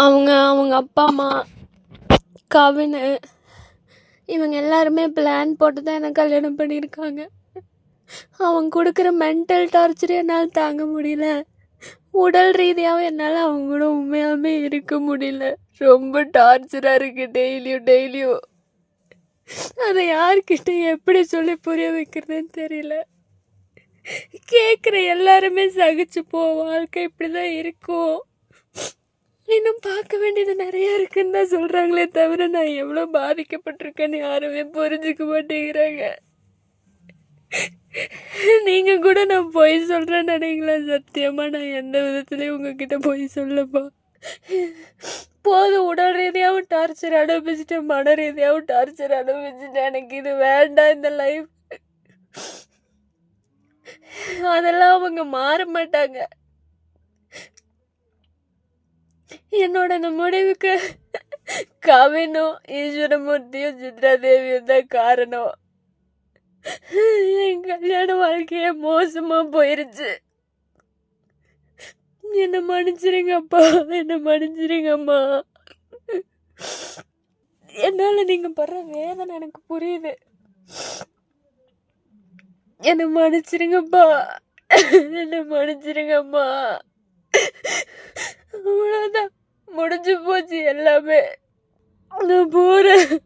அவங்க அவங்க அப்பா அம்மா கவினு இவங்க எல்லாருமே பிளான் போட்டு தான் எனக்கு கல்யாணம் பண்ணியிருக்காங்க. அவங்க கொடுக்குற மென்டல் டார்ச்சர் என்னால் தாங்க முடியல. உடல் ரீதியாகவும் என்னால் அவங்க கூட உண்மையாகவே இருக்க முடியல. ரொம்ப டார்ச்சராக இருக்குது டெய்லியும் டெய்லியும் அதை யார்கிட்ட எப்படி சொல்லி புரிய வைக்கிறதுன்னு தெரியல. கேட்குற எல்லாருமே சகிச்சு போ வாழ்க்கை இப்படி தான் இருக்கும். பார்க்க வேண்டியது நிறைய இருக்குன்னு தான் சொல்கிறாங்களே தவிர நான் எவ்வளோ பாதிக்கப்பட்டிருக்கேன்னு யாருமே புரிஞ்சுக்க மாட்டேங்கிறாங்க. நீங்கள் கூட நான் பொய் சொல்கிறேன்னு நினைங்களா சத்தியமாக நான் எந்த விதத்துலேயும் உங்ககிட்ட பொய் சொல்லப்பா. போதும் உடல் ரீதியாகவும் டார்ச்சர் அனுபவிச்சிட்டேன் மன ரீதியாகவும் டார்ச்சர் அனுபவிச்சிட்டேன். எனக்கு இது வேண்டாம் இந்த லைஃப் அதெல்லாம் அவங்க மாற மாட்டாங்க. என்னோட இந்த முடிவுக்கு கவினும் ஈஸ்வரமூர்த்தியும் சித்ரா தேவியும் தான் காரணம். என் கல்யாண வாழ்க்கையே மோசமா போயிருச்சு. என்ன மன்னிச்சிருங்கப்பா என்ன மன்னிச்சிருங்கம்மா என்னால நீங்க படுற வேதனை எனக்கு புரியுது. என்ன மன்னிச்சிருங்கப்பா என்ன மன்னிச்சிருங்கம்மா அவ்வளோதான் não bora